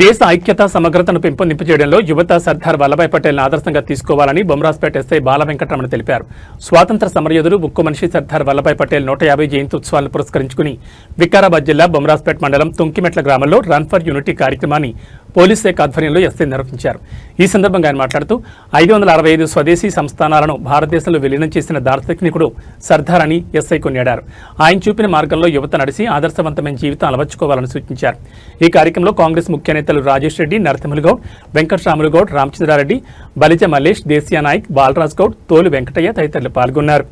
దేశ ఐక్యత సమగ్రతను పెంపొందింపు చేయడంలో యువత సర్దార్ వల్లభాయ్ పటేల్ను ఆదర్శంగా తీసుకోవాలని బొమ్రాజ్పేట ఎస్ఐ బాల వెంకటరమణ తెలిపారు. స్వాతంత్ర సమరయోధుడు ముక్కు మనిషి సర్దార్ వల్లభాయ్ పటేల్ నూట యాభై జయంతి ఉత్సవాలను పురస్కరించుకుని వికారాబాద్ జిల్లా బొమ్రాజ్పేట మండలం తుంకిమెట్ల గ్రామంలో రన్ ఫర్ యూనిటీ కార్యక్రమాన్ని పోలీస్ శాఖ ఆధ్వర్యంలో ఎస్ఐ నిర్వహించారు. ఈ సందర్భంగా ఆయన మాట్లాడుతూ ఐదు వందల అరవై ఐదు స్వదేశీ సంస్థానాలను భారతదేశంలో విలీనం చేసిన దార్శనికుడు సర్దార్ అని ఎస్ఐ కొనియాడారు. ఆయన చూపిన మార్గంలో యువత నడిచి ఆదర్శవంతమైన జీవితం అలవర్చుకోవాలని సూచించారు. ఈ కార్యక్రమంలో కాంగ్రెస్ ముఖ్య నేతలు రాజేష్ రెడ్డి నరసింహులుగౌడ్ వెంకటరాములుగౌడ్ వెంకటరాములు గౌడ్ రామచంద్రారెడ్డి బలిజ మల్లేష్ దేశీయ నాయక్ బాలరాజ్ గౌడ్ తోలు వెంకటయ్య తదితరులు పాల్గొన్నారు.